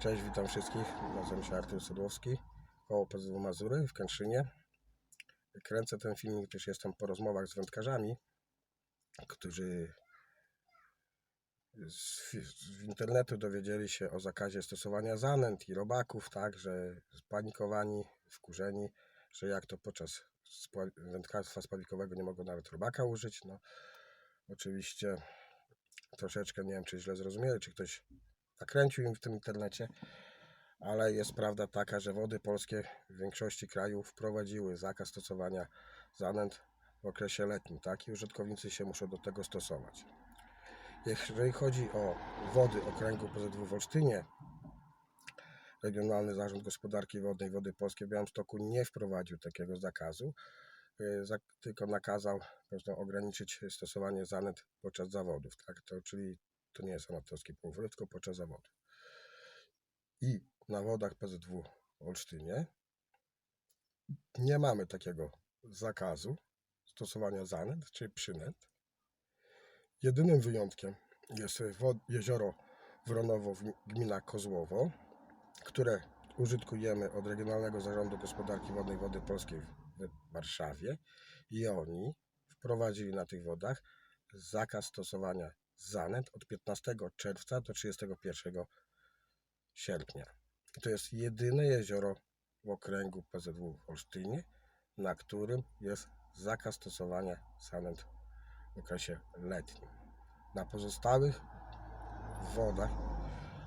Cześć, witam wszystkich. Nazywam się Artur Sodłowski, koło PZW Mazury w Kętrzynie. Kręcę ten filmik, gdyż jestem po rozmowach z wędkarzami, którzy z, z internetu dowiedzieli się o zakazie stosowania zanęt i robaków, tak, że spanikowani, wkurzeni, że jak to podczas wędkarstwa spławikowego nie mogą nawet robaka użyć. No, oczywiście troszeczkę nie wiem, czy źle zrozumieli, czy ktoś nakręcił im w tym internecie, ale jest prawda taka, że wody polskie w większości krajów wprowadziły zakaz stosowania zanęt w okresie letnim, tak? I użytkownicy się muszą do tego stosować. Jeżeli chodzi o wody okręgu PZW w Olsztynie, Regionalny Zarząd Gospodarki Wodnej Wody Polskie w Białymstoku nie wprowadził takiego zakazu, y, tylko nakazał prostu ograniczyć stosowanie zanęt podczas zawodów, tak? To, czyli to nie jest amatorski połowry, tylko podczas zawodów. I na wodach PZW Olsztynie nie mamy takiego zakazu stosowania zanęt czy przynęt. Jedynym wyjątkiem jest jezioro Wronowo, gmina Kozłowo, które użytkujemy od Regionalnego Zarządu Gospodarki Wodnej Wody Polskiej w Warszawie i oni wprowadzili na tych wodach zakaz stosowania zanęt od 15 czerwca do 31 sierpnia. I to jest jedyne jezioro w okręgu PZW w Olsztynie, na którym jest zakaz stosowania zanęt w okresie letnim. Na pozostałych wodach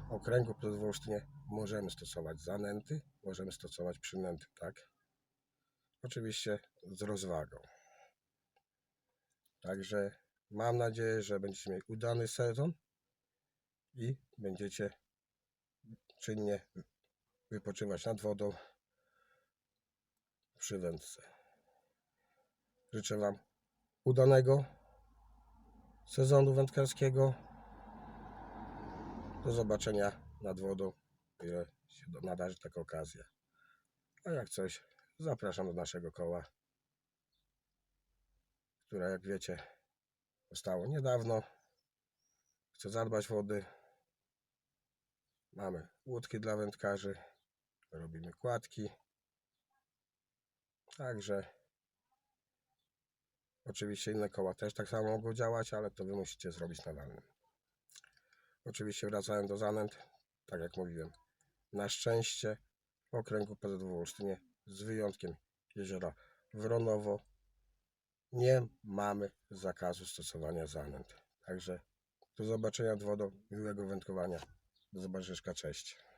okręgu PZW w Olsztynie możemy stosować zanęty, możemy stosować przynęty, tak? Oczywiście z rozwagą. Także mam nadzieję, że będziecie mieli udany sezon i będziecie czynnie wypoczywać nad wodą przy wędce. Życzę Wam udanego sezonu wędkarskiego. Do zobaczenia nad wodą, ile się nadarzy taka okazja. A jak coś, zapraszam do naszego koła, które jak wiecie powstało niedawno. Chcę zadbać wody. Mamy łódki dla wędkarzy, robimy kładki. Także oczywiście inne koła też tak samo mogą działać, ale to wy musicie zrobić na walnym. Oczywiście wracając do zanęt, tak jak mówiłem, na szczęście w okręgu PZW Olsztynie z wyjątkiem jeziora Wronowo nie mamy zakazu stosowania zanęt. Także do zobaczenia nad wodą, miłego wędkowania. Do zobaczenia, cześć.